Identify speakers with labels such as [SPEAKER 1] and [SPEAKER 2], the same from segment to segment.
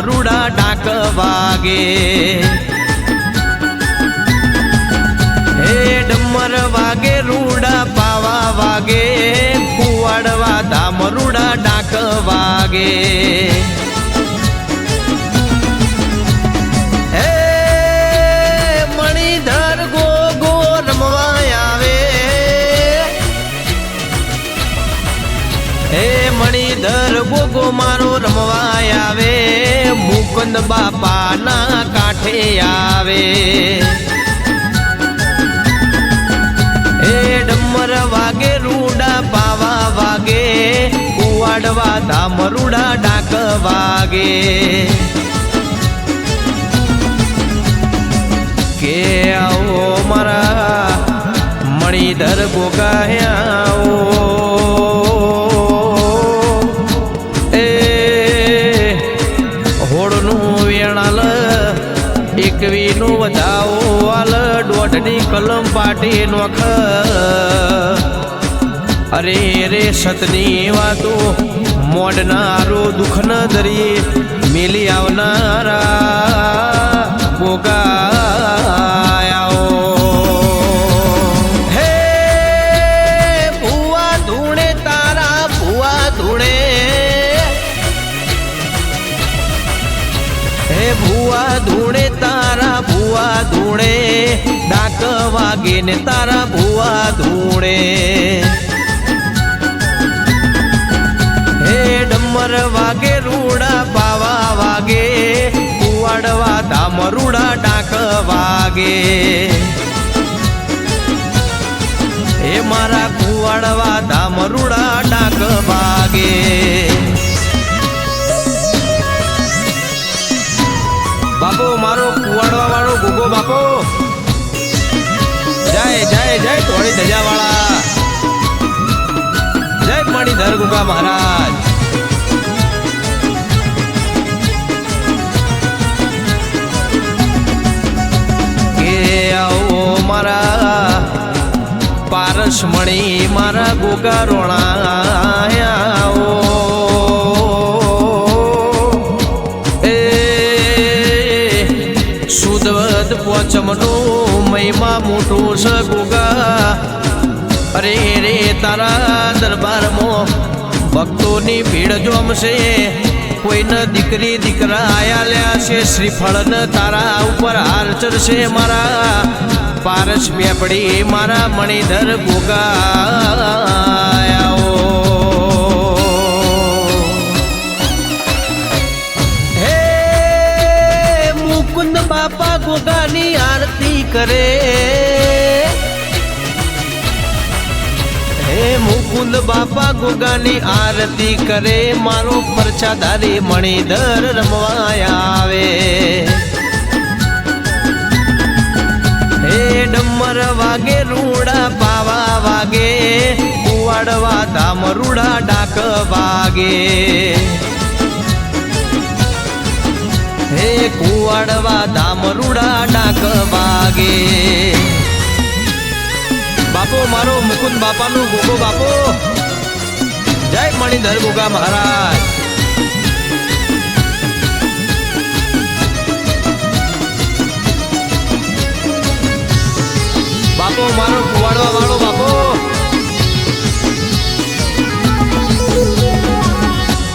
[SPEAKER 1] કુવાડવા ધામ રૂડા ડાક વાગે. હે ડમર વાગે, રૂડા પાવા વાગે. કુવાડવા ધામ રૂડા ડાક વાગે. મણિધર ગોગો મારો રમવા આવે, મુકંદ બાપાના કાંઠે આવે. એ ડમર વાગે, રૂડા પાવા વાગે, કુવાડવા ધામરૂડા ડાક વાગે. કે આવો મારા મણિધર ગોગાયા એકવીનું વધાવો, વાલ દોઢની કલમ પાટી નોખ અરે રે સતની વાતો મોડનારો દુઃખ ન દરિયે મેલી આવનારા. ગોગાયાઓ વાગે ને તારા ભુવા ધૂણે. હે ડમર વાગે, રૂડા પાવા વાગે, કુવાડવા ધામ, રૂડા ડાક વાગે. હે મારા કુવાડવા ધામ, રૂડા ડાક ગુગા મહારાજ. કે આવો મારા પારસ મણી મારા ગોગા રોણા આવો. એ સુદવદ પોચમનું મહિમા મોટું છે ગોગા. અરે રે તારા દરબારમાં ભક્તોની ભીડ જોમશે. કોઈને દીકરી દીકરા આયા લ્યા છે, શ્રીફળને તારા ઉપર હાર ચડશે મારા. પારસ મેપડી મારા મણિધર મુકુંદ બાપા ગોગાની આરતી કરે. મુકુંદ બાપા ગોગાની આરતી કરે, મારો પરછાધારી મણિધર રમવા આવે. હે ડમર વાગે, રૂડા પાવા વાગે, કુવાડવા ધામ, રૂડા ડાક વાગે. હે કુવાડવા ધામ, રૂડા ડાક વાગે. બાપો, મારો મુકુંદ બાપાનું ગોગો બાપો. જય મણિધર ગોગા મહારાજ. બાપો, મારો કુવાડવા વાળો બાપો.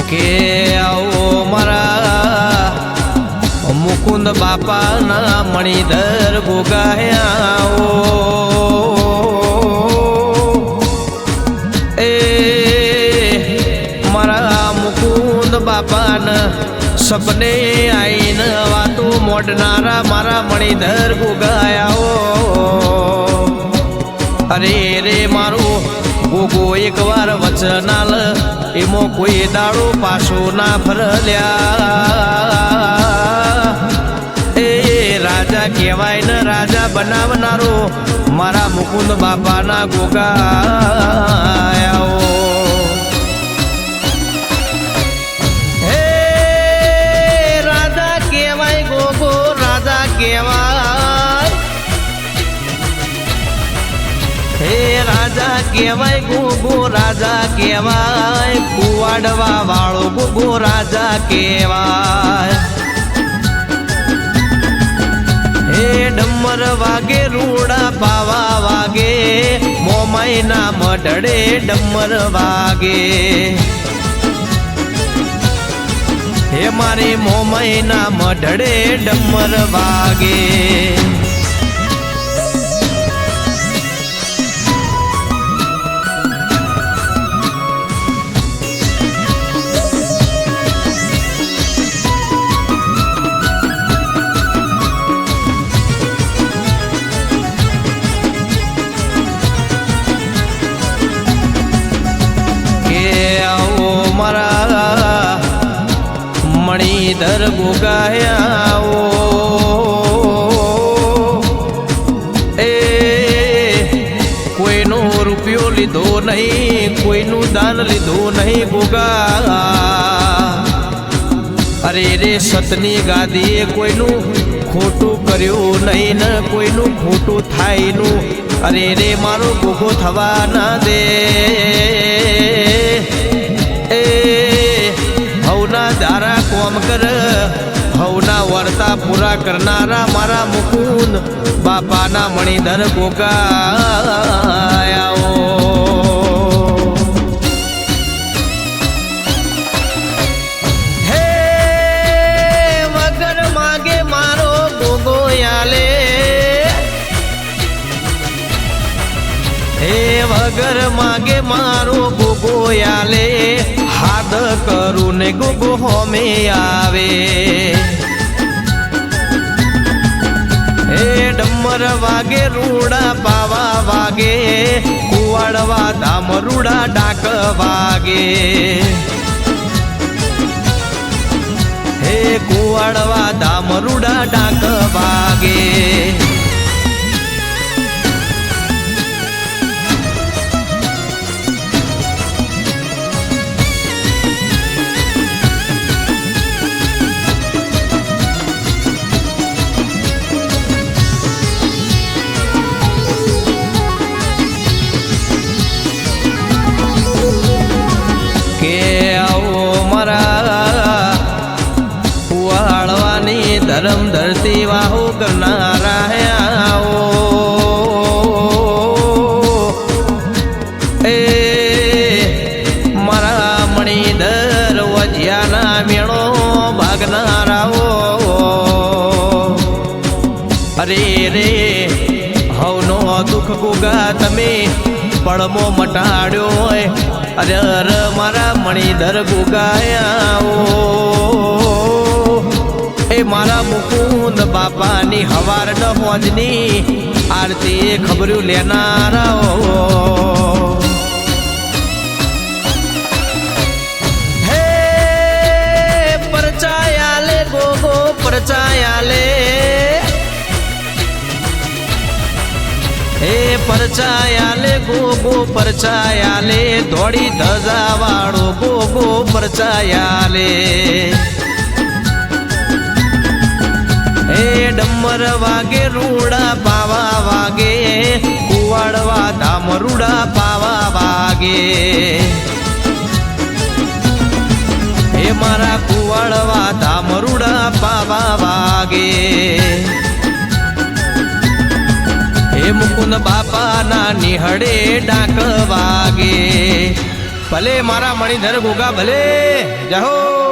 [SPEAKER 1] કે આવો મારા મુકુંદ બાપાના મણિધર ગોગાયા આવો. સપને આઈને વાતો મોડનારા મારા મણિધર ગોગાયાઓ અરે રે મારો ગોગો એકવાર વચનાલ, એમો કોઈ દાડો પાછો ના ફરલ્યા. એ રાજા કહેવાય ને રાજા બનાવનારો, મારા મુકુંદ બાપાના ગોગાયાઓ કહેવાય ગોગો રાજા કહેવાય કુવાડવા વાળો ગોગો રાજા કહેવાય હે ડમર વાગે, રૂડા પાવા વાગે, મોમાઈના મઢડે ડમર વાગે. હે મારી મોમાઈના મઢડે ડમર વાગે. ગુગાયા એ કોઈનો રૂપિયો લીધો નહીં કોઈનું દાન લીધું નહીં ગુગા અરે રે સતની ગાદીએ કોઈનું ખોટું કર્યું નહીં ને કોઈનું ખોટું થાયનું અરે રે મારો ગોગો થવા ના દે એ હવના દારા કોમ કર વર્તા પૂરા કરનારા મારા મુકુંદ બાપાના મણિધર ગોગાયાઓ. વગર માગે મારો ગોગો યાલે. હે વગર માગે મારો ગોગો યાલે. હાદ કરું ને ગોગો હોમે આવે. ડમર વાગે, રૂડા પાવા વાગે, કુવાડવા ધામ રૂડા ડાક વાગે. હે કુવાડવા ધામ રૂડા ડાક વાગે. ગુગા તમે પડમો મટાડ્યો હોય. અરે, અર, મારા મણિધર ગુગાયા એ મારા મુકુંદ બાપાની હવાર ન મોજની આરતી ખબર્યું લેનારાઓ. હે પરચાયાલે ગોગો પરચાયાલે દોડી ધજા વાળો ગોગો પરચાયાલે હે ડમર વાગે, રૂડા પાવા વાગે. કુવાડવા ધામ, રૂડા પાવા વાગે. હે મારા કુવાડવા ધામ, રૂડા પાવા હે બાપાના નિહળે ડાક વાગે. ભલે મારા મણિધર ગોગા ભલે. જહો.